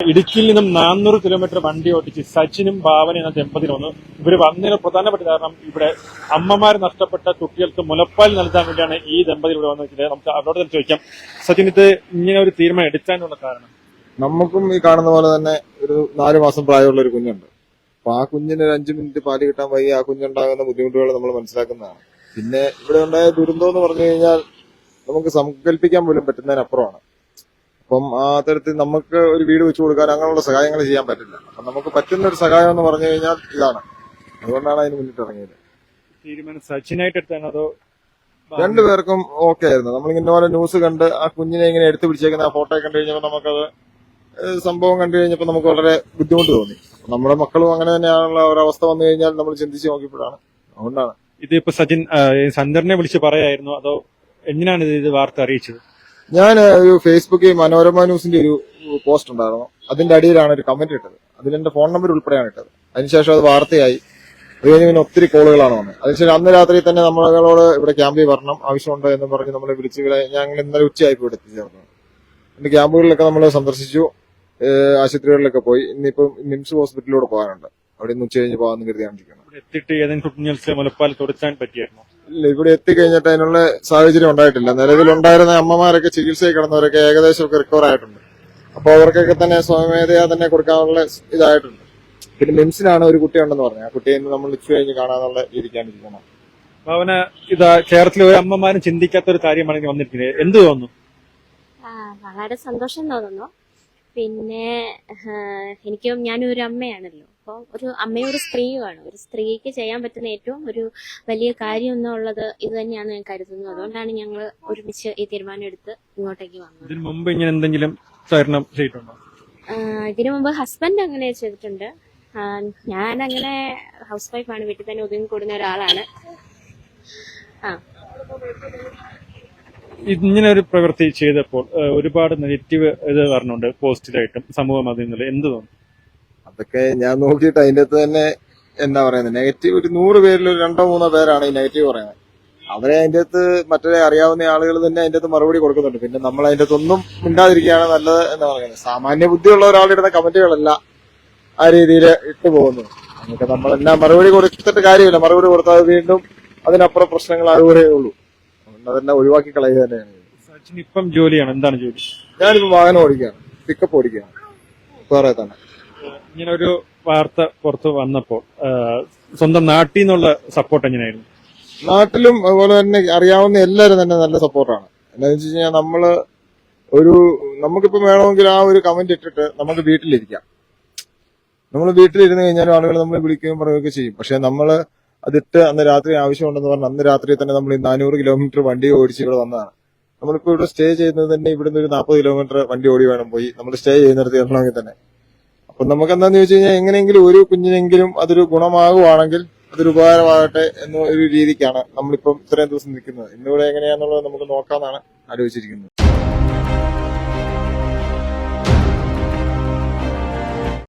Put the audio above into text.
ഇടുക്കിയിൽ നിന്നും നാനൂറ് കിലോമീറ്റർ വണ്ടി ഓടിച്ച് സച്ചിനും ഭാവന എന്ന ദമ്പതിനും വന്നു. ഇവർ വന്നതിന് പ്രധാനപ്പെട്ട കാരണം ഇവിടെ അമ്മമാർ നഷ്ടപ്പെട്ട കുട്ടികൾക്ക് മുലപ്പാൽ നൽകാൻ വേണ്ടിയാണ് ഈ ദമ്പതി ഇവിടെ വന്നത് നമുക്ക് അവരോട് തന്നെ ചോദിക്കാം. സച്ചിൻ ഇത് ഇങ്ങനെ ഒരു തീരുമാനം എടുക്കാനുള്ള കാരണം? നമുക്കും ഈ കാണുന്ന പോലെ തന്നെ ഒരു നാല് മാസം പ്രായമുള്ള ഒരു കുഞ്ഞുണ്ട്. അപ്പൊ ആ കുഞ്ഞിന് ഒരു അഞ്ചു മിനിറ്റ് പാൽ കിട്ടാൻ വയ്യ ആ കുഞ്ഞുണ്ടാകുന്ന ബുദ്ധിമുട്ടുകൾ നമ്മൾ മനസ്സിലാക്കുന്നതാണ്. പിന്നെ ഇവിടെ ഉണ്ടായ ദുരന്തം എന്ന് പറഞ്ഞു കഴിഞ്ഞാൽ നമുക്ക് സങ്കല്പിക്കാൻ പോലും പറ്റുന്നതിനപ്പുറമാണ്. അപ്പം ആ തരത്തിൽ നമുക്ക് ഒരു വീട് വെച്ചു കൊടുക്കാൻ അങ്ങനെയുള്ള സഹായങ്ങൾ ചെയ്യാൻ പറ്റില്ല. അപ്പം നമുക്ക് പറ്റുന്ന ഒരു സഹായം എന്ന് പറഞ്ഞു കഴിഞ്ഞാൽ ഇതാണ്. അതുകൊണ്ടാണ് അതിന് മുന്നിട്ട് ഇറങ്ങിയത്. തീരുമാനം സച്ചിനായിട്ട് എടുത്താണോ അതോ രണ്ടുപേർക്കും ഓക്കെ ആയിരുന്നു. നമ്മളിങ്ങനെ പോലെ ന്യൂസ് കണ്ട് ആ കുഞ്ഞിനെ ഇങ്ങനെ എടുത്തു പിടിച്ചേക്കുന്ന ആ ഫോട്ടോ കണ്ടു കഴിഞ്ഞപ്പോൾ നമുക്കത് സംഭവം കണ്ടു കഴിഞ്ഞപ്പോൾ നമുക്ക് വളരെ ബുദ്ധിമുട്ട് തോന്നി. നമ്മുടെ മക്കളും അങ്ങനെ തന്നെയാണുള്ള ഒരവസ്ഥ വന്നു കഴിഞ്ഞാൽ നമ്മൾ ചിന്തിച്ച് നോക്കിയപ്പോഴാണ്. അതുകൊണ്ടാണ്. ഇതിപ്പോ സച്ചിൻ ആ, ഈ സന്ദറിനെ വിളിച്ച് പറയായിരുന്നു. അതോ എങ്ങനെയാണ് ഇത് ഇത് വാർത്ത അറിയിച്ചത്? ഞാൻ ഒരു ഫേസ്ബുക്കിൽ മനോരമ ന്യൂസിന്റെ ഒരു പോസ്റ്റ് ഉണ്ടായിരുന്നു. അതിന്റെ അടിയിലാണ് ഒരു കമന്റ് ഇട്ടത്. അതിൽ എന്റെ ഫോൺ നമ്പർ ഉൾപ്പെടെയാണ് ഇട്ടത്. അതിനുശേഷം അത് വാർത്തയായി. അത് ഒത്തിരി കോളുകളാണ് വന്നത്. അതിനുശേഷം അന്ന് രാത്രി തന്നെ നമ്മളോട് ഇവിടെ ക്യാമ്പിൽ വരണം ആവശ്യമുണ്ടോ എന്ന് പറഞ്ഞ് നമ്മളെ വിളിച്ച് ഞങ്ങൾ ഇന്നലെ ഉച്ചയായി ഇവിടെ എത്തിച്ചേർന്നു എന്റെ ക്യാമ്പുകളിലൊക്കെ നമ്മൾ സന്ദർശിച്ചു. ആശുപത്രികളിലൊക്കെ പോയി. ഇന്നിപ്പം നിംസ് ഹോസ്പിറ്റലിലൂടെ പോകാനുണ്ട്. അവിടെ ഇന്ന് ഉച്ച കഴിഞ്ഞ് പോകാമെന്ന് കരുതിയാണ് ഇരിക്കുന്നത്. എത്തിയിട്ട് ഏതെങ്കിലും മുലപ്പാൽ തുടച്ചാൻ പറ്റിയായിരുന്നു? ഇല്ല ഇവിടെ എത്തിക്കഴിഞ്ഞിട്ട് അതിനുള്ള സാഹചര്യം ഉണ്ടായിട്ടില്ല. നിലവിലുണ്ടായിരുന്ന അമ്മമാരൊക്കെ ചികിത്സയിൽ കിടന്നവരൊക്കെ ഏകദേശം ഒക്കെ റിക്കവർ ആയിട്ടുണ്ട്. അപ്പോൾ അവർക്കൊക്കെ തന്നെ സ്വമേധയാ തന്നെ കൊടുക്കാനുള്ള ഇതായിട്ടുണ്ട്. പിന്നെ മിംസിനാണ് ഒരു കുട്ടി ഉണ്ടെന്ന് പറഞ്ഞു ആ കുട്ടിയെ നമ്മൾ ഉച്ച കഴിഞ്ഞ് കാണാന്നുള്ള രീതിക്കാണ് ഇരിക്കുന്നത്. ഭാവന ഇതാ കേരളത്തിലെ ഒരു അമ്മമാരും ചിന്തിക്കാത്ത ഒരു കാര്യമാണ് ഇനി വന്നിരിക്കുന്നത്. എന്ത് തോന്നുന്നു? ആ, വളരെ സന്തോഷം തോന്നുന്നു. പിന്നെ എനിക്ക് ഞാനൊരു അമ്മയാണല്ലോ. അപ്പോൾ ഒരു അമ്മയൊരു സ്ത്രീയുമാണ്. ഒരു സ്ത്രീക്ക് ചെയ്യാൻ പറ്റുന്ന ഏറ്റവും ഒരു വലിയ കാര്യം എന്നുള്ളത് ഇത് തന്നെയാണ് ഞാൻ കരുതുന്നത് അതുകൊണ്ടാണ് ഞങ്ങൾ ഒരുമിച്ച് ഈ തീരുമാനം എടുത്ത് ഇങ്ങോട്ടേക്ക് വന്നത്. ഇതിനു മുമ്പ് ഇങ്ങനെ എന്തെങ്കിലും സഹകരണം ചെയ്തിട്ടുണ്ടോ? ഇതിനു മുമ്പ് ഹസ്ബൻഡ് അങ്ങനെ ചെയ്തിട്ടുണ്ട്. ഞാൻ അങ്ങനെ ഹൗസ് വൈഫാണ്. വീട്ടിൽ തന്നെ ഒതുങ്ങി കൂടുന്ന ഒരാളാണ്. ആ. ഇങ്ങനെ ഒരു പ്രവൃത്തി ചെയ്തപ്പോൾ ഒരുപാട് നെഗറ്റീവ് ഇത് പറഞ്ഞുണ്ട് പോസ്റ്റിലായിട്ടും സമൂഹ മാധ്യമങ്ങളിൽ. എന്ത് തോന്നുന്നു? അതൊക്കെ ഞാൻ നോക്കിയിട്ട് അതിന്റെ അകത്ത് തന്നെ എന്താ പറയുന്നത്? നെഗറ്റീവ് ഒരു നൂറ് പേരിൽ ഒരു രണ്ടോ മൂന്നോ പേരാണ് ഈ നെഗറ്റീവ് പറയുന്നത്. അവരെ അതിന്റെ അകത്ത് മറ്റേ അറിയാവുന്ന ആളുകൾ തന്നെ അതിന്റെ അകത്ത് മറുപടി കൊടുക്കുന്നുണ്ട്. പിന്നെ നമ്മൾ അതിന്റെ അകത്തൊന്നും മിണ്ടാതിരിക്കുകയാണ് നല്ലത് എന്ന് പറയുന്നത്. സാമാന്യ ബുദ്ധിയുള്ള ഒരാളിടുന്ന കമന്റുകളല്ല ആ രീതിയിൽ ഇട്ടു പോകുന്നു നമുക്ക് നമ്മളെല്ലാം മറുപടി കൊടുത്തിട്ട് കാര്യമില്ല. മറുപടി കൊടുത്താൽ വീണ്ടും അതിനപ്പുറം പ്രശ്നങ്ങൾ അറിവുകയേ ഉള്ളൂ. അതെല്ലാം ഒഴിവാക്കി കളയുക തന്നെയാണ്. സച്ചിൻ ഇപ്പം ജോലിയാണ്. എന്താണ് ജോലി? ഞാനിപ്പോ വാഹനം ഓടിക്കുകയാണ്. പിക്കപ്പ് ഓടിക്കുകയാണ്. വേറെ തന്നെ. ഇങ്ങനെ ഒരു വാർത്ത പുറത്ത് വന്നപ്പോൾ സ്വന്തം നാട്ടിൽ നിന്നുള്ള സപ്പോർട്ട് എങ്ങനെയായിരുന്നു? നാട്ടിലും അതുപോലെ തന്നെ അറിയാവുന്ന എല്ലാവരും തന്നെ നല്ല സപ്പോർട്ടാണ് എന്താണെന്ന് വെച്ച് കഴിഞ്ഞാൽ നമ്മൾ ഒരു നമുക്കിപ്പോ വേണമെങ്കിൽ ആ ഒരു കമന്റ് ഇട്ടിട്ട് നമുക്ക് വീട്ടിലിരിക്കാം. നമ്മൾ വീട്ടിലിരുന്ന് കഴിഞ്ഞാലും ആളുകൾ നമ്മൾ വിളിക്കുകയും പറയുകയൊക്കെ ചെയ്യും. പക്ഷെ നമ്മൾ അതിട്ട് അന്ന് രാത്രി ആവശ്യമുണ്ടെന്ന് പറഞ്ഞ് അന്ന് രാത്രി തന്നെ നമ്മൾ ഈ നാനൂറ് കിലോമീറ്റർ വണ്ടി ഓടിച്ച് ഇവിടെ വന്നതാണ്. നമ്മളിപ്പോ ഇവിടെ സ്റ്റേ ചെയ്യുന്നത് തന്നെ ഇവിടുന്ന് ഒരു നാൽപ്പത് കിലോമീറ്റർ വണ്ടി ഓടി വേണം പോയി. നമ്മൾ സ്റ്റേ ചെയ്യുന്നിടത്ത് ചെല്ലണമെങ്കിൽ തന്നെ. അപ്പൊ നമുക്ക് എന്താന്ന് ചോദിച്ചു കഴിഞ്ഞാൽ എങ്ങനെയെങ്കിലും ഒരു കുഞ്ഞിനെങ്കിലും അതൊരു ഗുണമാകുവാണെങ്കിൽ അതൊരു ഉപകാരമാകട്ടെ എന്ന ഒരു രീതിക്കാണ് നമ്മളിപ്പം ഇത്രയും ദിവസം നിൽക്കുന്നത്. ഇന്നിവിടെ എങ്ങനെയാന്നുള്ളത് നമുക്ക് നോക്കാമെന്നാണ് ആലോചിച്ചിരിക്കുന്നത്.